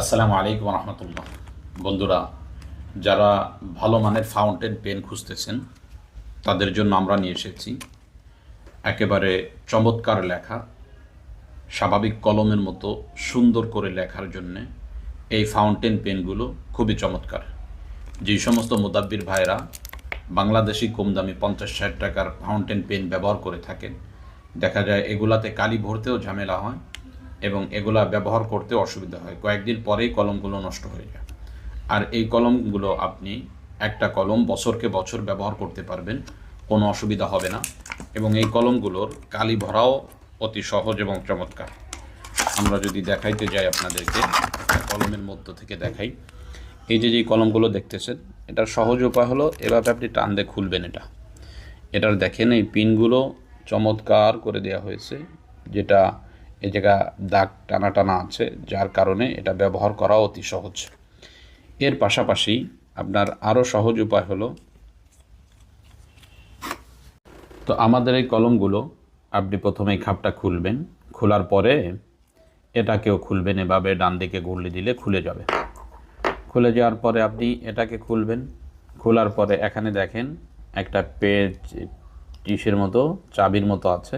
আসসালামু আলাইকুম রহমতুল্লাহ। বন্ধুরা, যারা ভালো মানের ফাউন্টেন পেন খুঁজতেছেন, তাদের জন্য আমরা নিয়ে এসেছি একেবারে চমৎকার লেখা, স্বাভাবিক কলমের মতো সুন্দর করে লেখার জন্যে এই ফাউন্টেন পেনগুলো খুবই চমৎকার। যেই সমস্ত মোদাব্বির ভাইরা বাংলাদেশি কম দামি পঞ্চাশ ষাট টাকার ফাউন্টেন পেন ব্যবহার করে থাকেন, দেখা যায় এগুলাতে কালি ভরতেও ঝামেলা হয় এবং এগুলা ব্যবহার করতে অসুবিধা হয়। কয়েকদিন পরেই কলমগুলো নষ্ট হয়ে যায়। আর এই কলমগুলো আপনি একটা কলম বছরকে বছর ব্যবহার করতে পারবেন, কোনো অসুবিধা হবে না। এবং এই কলমগুলোর কালি ভরাও অতি সহজ এবং চমৎকার। আমরা যদি দেখাইতে যাই আপনাদেরকে কলমের মধ্য থেকে দেখাই। এই যে যে কলমগুলো দেখতেছেন, এটার সহজ উপায় হলো এভাবে আপনি টান দিয়ে খুলবেন এটা। এটার দেখেন, এই পিনগুলো চমৎকার করে দেওয়া হয়েছে, যেটা এই জায়গা দাগ টানা টানা আছে, যার কারণে এটা ব্যবহার করা অতি সহজ। এর পাশাপাশি আপনার আরও সহজ উপায় হলো, তো আমাদের এই কলমগুলো আপনি প্রথমে খাপটা খুলবেন, খোলার পরে এটাকেও খুলবেন এভাবে, ডান দিকে ঘুরলে দিলে খুলে যাবে। খুলে যাওয়ার পরে আপনি এটাকে খুলবেন, খোলার পরে এখানে দেখেন একটা পেজ, টিসের মতো, চাবির মতো আছে,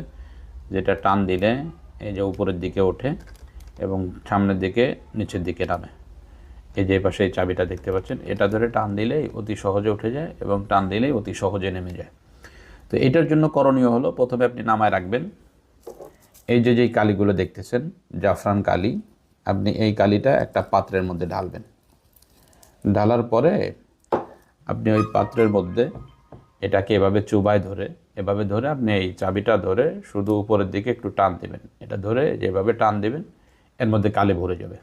যেটা টান দিলে এই যে উপরের দিকে ওঠে এবং সামনের দিকে নিচের দিকে নামে। এই যে পাশে এই চাবিটা দেখতে পাচ্ছেন, এটা ধরে টান দিলেই অতি সহজে উঠে যায় এবং টান দিলেই অতি সহজে নেমে যায়। তো এটার জন্য করণীয় হলো, প্রথমে আপনি নামায় রাখবেন। এই যে যেই কালিগুলো দেখতেছেন, জাফরান কালি, আপনি এই কালিটা একটা পাত্রের মধ্যে ঢালবেন। ঢালার পরে আপনি ওই পাত্রের মধ্যে এটাকে এভাবে চুবায় ধরে এভাবে ধরে আপনি এই চাবিটা ধরে শুধু উপরের দিকে একটু টান দেবেন। এটা ধরে যেভাবে টান দেবেন, এর মধ্যে কালে ভরে যাবে।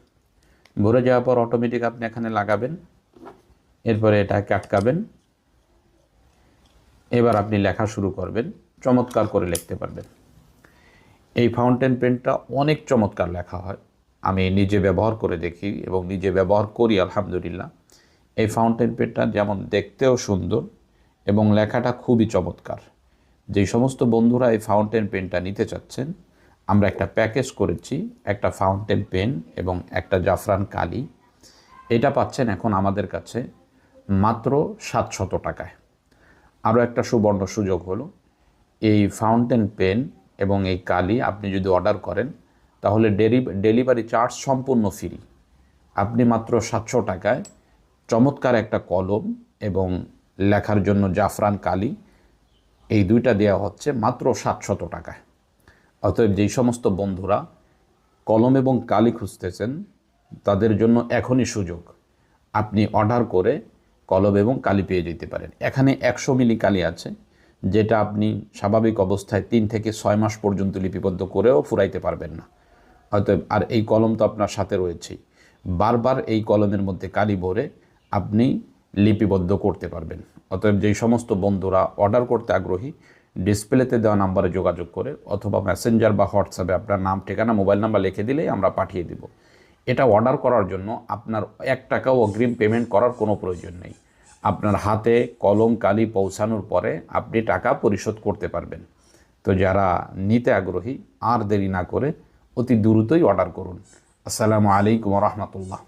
ভরে যাওয়ার পর অটোমেটিক আপনি এখানে লাগাবেন, এরপরে এটাকে আটকাবেন। এবার আপনি লেখা শুরু করবেন, চমৎকার করে লিখতে পারবেন। এই ফাউন্টেন পেনটা অনেক চমৎকার লেখা হয়। আমি নিজে ব্যবহার করে দেখি এবং নিজে ব্যবহার করি, আলহামদুলিল্লাহ। এই ফাউন্টেন পেনটা যেমন দেখতেও সুন্দর এবং লেখাটা খুবই চমৎকার। যেই সমস্ত বন্ধুরা এই ফাউন্টেন পেনটা নিতে চাচ্ছেন, আমরা একটা প্যাকেজ করেছি, একটা ফাউন্টেন পেন এবং একটা জাফরান কালি। এটা পাচ্ছেন এখন আমাদের কাছে মাত্র সাতশত টাকায়। আরও একটা সুবর্ণ সুযোগ হলো, এই ফাউন্টেন পেন এবং এই কালি আপনি যদি অর্ডার করেন, তাহলে ডেলি ডেলিভারি চার্জ সম্পূর্ণ ফ্রি আপনি মাত্র সাতশো টাকায় চমৎকার একটা কলম এবং লেখার জন্য জাফরান কালি এই দুইটা দেওয়া হচ্ছে মাত্র সাতশত টাকায়। অতএব যেই সমস্ত বন্ধুরা কলম এবং কালি খুঁজতেছেন, তাদের জন্য এখনই সুযোগ। আপনি অর্ডার করে কলম এবং কালি পেয়ে যেতে পারেন। এখানে একশো মিলি কালি আছে, যেটা আপনি স্বাভাবিক অবস্থায় তিন থেকে ছয় মাস পর্যন্ত লিপিবদ্ধ করেও ফুরাইতে পারবেন না। অতএব, আর এই কলম তো আপনার সাথে রয়েছেই। বারবার এই কলমের মধ্যে কালি ভরে আপনি লিপিবদ্ধ করতে পারবেন। অতএব যেই সমস্ত বন্ধুরা অর্ডার করতে আগ্রহী ডিসপ্লেতে দেওয়া নাম্বারে যোগাযোগ করে অথবা মেসেঞ্জার বা হোয়াটসঅ্যাপে আপনার নাম, ঠিকানা মোবাইল নাম্বার লিখে দিলেই আমরা পাঠিয়ে দিব। এটা অর্ডার করার জন্য আপনার এক টাকাও অগ্রিম পেমেন্ট করার কোনো প্রয়োজন নেই। আপনার হাতে কলম, কালি পৌঁছানোর পরে আপনি টাকা পরিশোধ করতে পারবেন। তো যারা নিতে আগ্রহী, আর দেরি না করে অতি দ্রুতই অর্ডার করুন। আসসালামু আলাইকুম রহমতুল্লাহ।